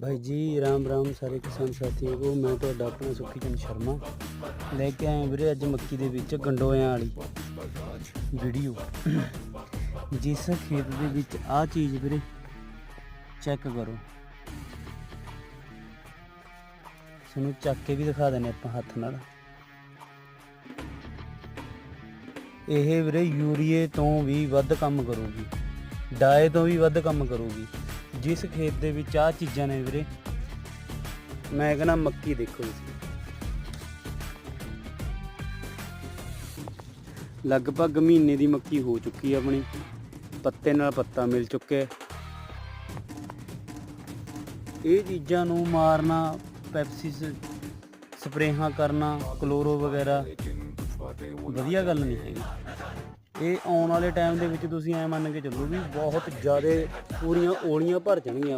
ਭਾਈ ਜੀ ਰਾਮ ਰਾਮ ਸਾਰੇ ਕਿਸਾਨ ਸਾਥੀਓ ਕੋ ਮੈਂ ਤੁਹਾਡਾ ਆਪਣਾ ਸੁਖੀ ਚੰਦ ਸ਼ਰਮਾ। ਲੈ ਕੇ ਆਇਆ ਵੀਰੇ ਅੱਜ ਮੱਕੀ ਦੇ ਵਿੱਚ ਗੰਡੋਇਆਂ ਵਾਲੀ ਵੀਡੀਓ ਜਿਸ ਖੇਤ ਦੇ ਵਿੱਚ ਆਹ ਚੀਜ਼ ਵੀਰੇ ਚੈੱਕ ਕਰੋ। ਤੁਹਾਨੂੰ ਚੱਕ ਕੇ ਵੀ ਦਿਖਾ ਦਿੰਦੇ ਆਪਾਂ ਹੱਥ ਨਾਲ। ਇਹ ਵੀਰੇ ਯੂਰੀਏ ਤੋਂ ਵੀ ਵੱਧ ਕੰਮ ਕਰੂਗੀ। ਡਾਏ ਤੋਂ ਵੀ ਵੱਧ ਕੰਮ ਕਰੂਗੀ। ਜਿਸ ਖੇਤ ਦੇ ਵਿੱਚ ਆ ਚੀਜ਼ਾਂ ਨੇ ਵੀਰੇ। ਮੈਂ ਕਹਿੰਦਾ ਮੱਕੀ ਦੇਖੋ ਤੁਸੀਂ। ਲਗਭਗ ਮਹੀਨੇ ਦੀ ਮੱਕੀ ਹੋ ਚੁੱਕੀ ਹੈ ਆਪਣੀ। ਪੱਤੇ ਨਾਲ ਪੱਤਾ ਮਿਲ ਚੁੱਕਿਆ। ਇਹ ਚੀਜ਼ਾਂ ਨੂੰ ਮਾਰਨਾ ਪੈਪਸਿਸ ਸਪਰੇਹਾਂ ਕਰਨਾ, ਕਲੋਰੋ ਵਗੈਰਾ। ਵਧੀਆ ਗੱਲ ਨਹੀਂ ਹੈਗੀ। ਇਹ ਆਉਣ ਵਾਲੇ ਟਾਈਮ ਦੇ ਵਿੱਚ ਤੁਸੀਂ ਐ ਮੰਨ ਕੇ ਚੱਲੋ ਵੀ ਬਹੁਤ ਜ਼ਿਆਦਾ ਪੂਰੀਆਂ ਓਲੀਆਂ ਭਰ ਜਾਣਗੀਆਂ